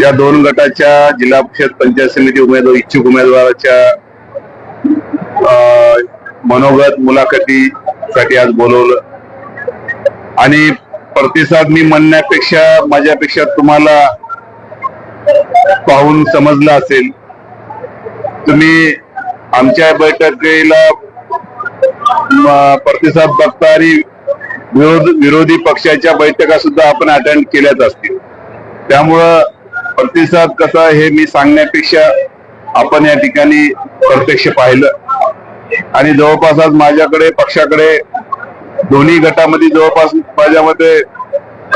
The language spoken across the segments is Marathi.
या दोन गटाच्या जिल्हा परिषद पंचायत समिती उमेदवार इच्छुक उमेदवाराच्या मनोगत मुलाखतीसाठी आज बोलवलं. आणि प्रतिसाद मी म्हणण्यापेक्षा माझ्यापेक्षा तुम्हाला पाहून समजलं असेल तुम्ही आमच्या बैठकीला प्रतिसाद बघता आणि विरोध विरोधी पक्षाच्या बैठका सुद्धा आपण अटेंड केल्याच असतील. त्यामुळं प्रतिसाद कसा हे मी सांगण्यापेक्षा आपण या ठिकाणी प्रत्यक्ष पाहिलं. आणि जवळपास आज माझ्याकडे पक्षाकडे दोन्ही गटामध्ये जवळपास माझ्यामध्ये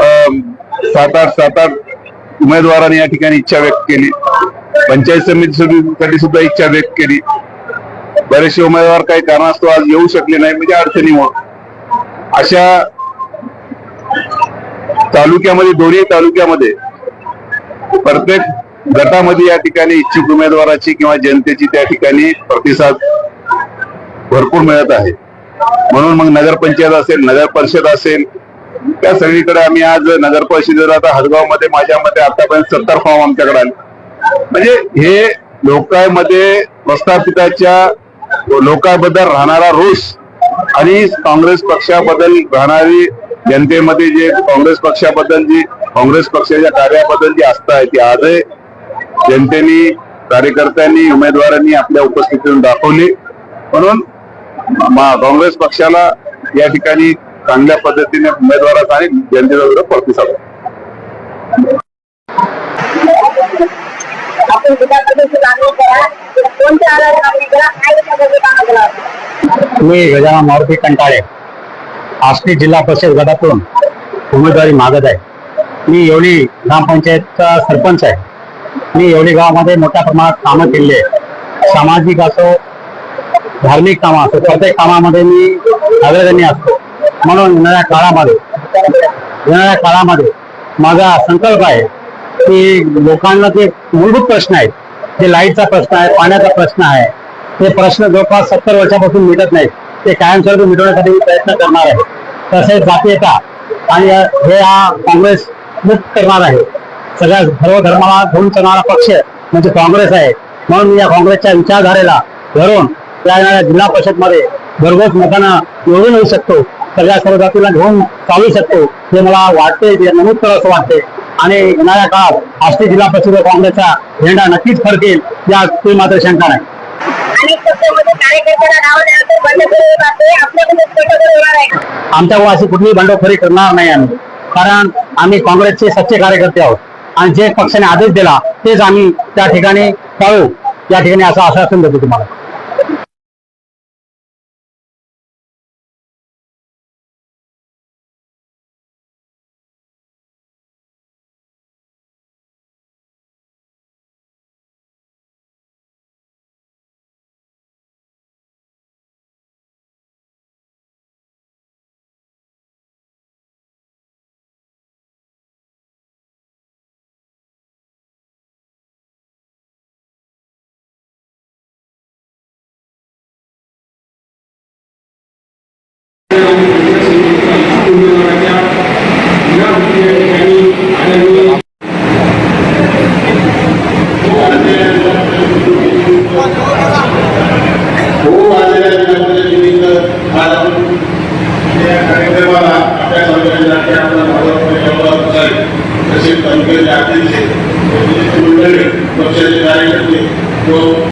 अं, सात आठ सात आठ उमेदवारांनी या ठिकाणी इच्छा व्यक्त केली. पंचायत समितीसाठी सुद्धा इच्छा व्यक्त केली. बरेचसे उमेदवार काही कारणास्तव आज येऊ शकले नाही म्हणजे अडचणीमुळे. अशा तालुक्यामध्ये दोन्ही तालुक्यामध्ये प्रत्येक गटामध्ये या ठिकाणी इच्छुक उमेदवाराची किंवा जनतेची त्या ठिकाणी प्रतिसाद भरपूर मिळत आहे. म्हणून मग नगरपंचायत असेल नगर परिषद असेल त्या सगळीकडे आम्ही आज नगर परिषदेला आता हदगावमध्ये माझ्या मते आतापर्यंत सत्तर फॉर्म आमच्याकडे आले. म्हणजे हे लोकांमध्ये प्रस्थापिताच्या लोकांबद्दल राहणारा रोष आणि काँग्रेस पक्षाबद्दल राहणारी जनतेमध्ये जे काँग्रेस पक्षाबद्दल जी काँग्रेस पक्षाच्या कार्याबद्दल जी आस्था आहे ती आजही जनतेने कार्यकर्त्यांनी उमेदवारांनी आपल्या उपस्थितीतून दाखवली. म्हणून मा- काँग्रेस पक्षाला या ठिकाणी चांगल्या पद्धतीने उमेदवाराचा आणि जनतेचा सुद्धा प्रतिसाद मी गजानन मारुती कंटाळे. आष्टी जिल्हा परिषद गटातून उमेदवारी मागत आहे. मी येवली ग्रामपंचायतचा सरपंच आहे. मी येवली गावामध्ये मोठ्या प्रमाणात कामं केली आहे. सामाजिक असो धार्मिक कामं असो प्रत्येक कामामध्ये मी अग्रगण्य असतो. म्हणून येणाऱ्या काळामध्ये येणाऱ्या काळामध्ये माझा संकल्प आहे की लोकांना जे मूलभूत प्रश्न आहेत ते लाईटचा प्रश्न आहे पाण्याचा प्रश्न आहे ते प्रश्न जवळपास सत्तर वर्षापासून मिटत नाहीत. ते कायमस्वरूपी मिटवण्यासाठी मी प्रयत्न करणार आहे. तसेच जातीयता आणि हे हा काँग्रेस मुक्त करणार आहे. सगळ्या सर्व धर्माला घेऊन चालणारा पक्ष म्हणजे काँग्रेस आहे. म्हणून मी या काँग्रेसच्या विचारधारेला धरून या येणाऱ्या जिल्हा परिषदमध्ये भरघोस मतांना निवडून येऊ शकतो. सगळ्या सर्व जातीला घेऊन चालू शकतो. हे मला वाटते ते नमूद करावं असं वाटते. आणि येणाऱ्या काळात आष्टी जिल्हा परिषद काँग्रेसचा झेंडा नक्कीच फडकेल या ते मात्र शंका नाही. अनेक पक्षामध्ये कार्यकर्त्यांना द्यायचं बंद जाते आपल्याकडे स्पष्ट होणार आहे. आमच्यावर अशी कुठलीही बंडखोरी करणार नाही आम्ही. कारण आम्ही काँग्रेसचे सच्चे कार्यकर्ते आहोत. आणि जे पक्षाने आदेश दिला तेच आम्ही त्या ठिकाणी पाळू. या ठिकाणी असं आश्वासन देतो तुम्हाला. कार्यक्रमाला आपल्या समाजासाठी तसेच तालुक्याचे अध्यक्ष मंडळी पक्षाचे कार्यकर्ते व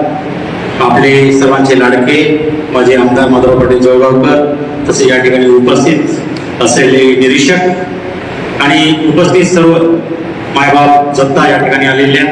आपले सर्वांचे लाडके माझे आमदार माधव पाटील जळगावकर तसे या ठिकाणी उपस्थित असलेले निरीक्षक आणि उपस्थित सर्व मायबाप जत्ता या ठिकाणी आलेल्या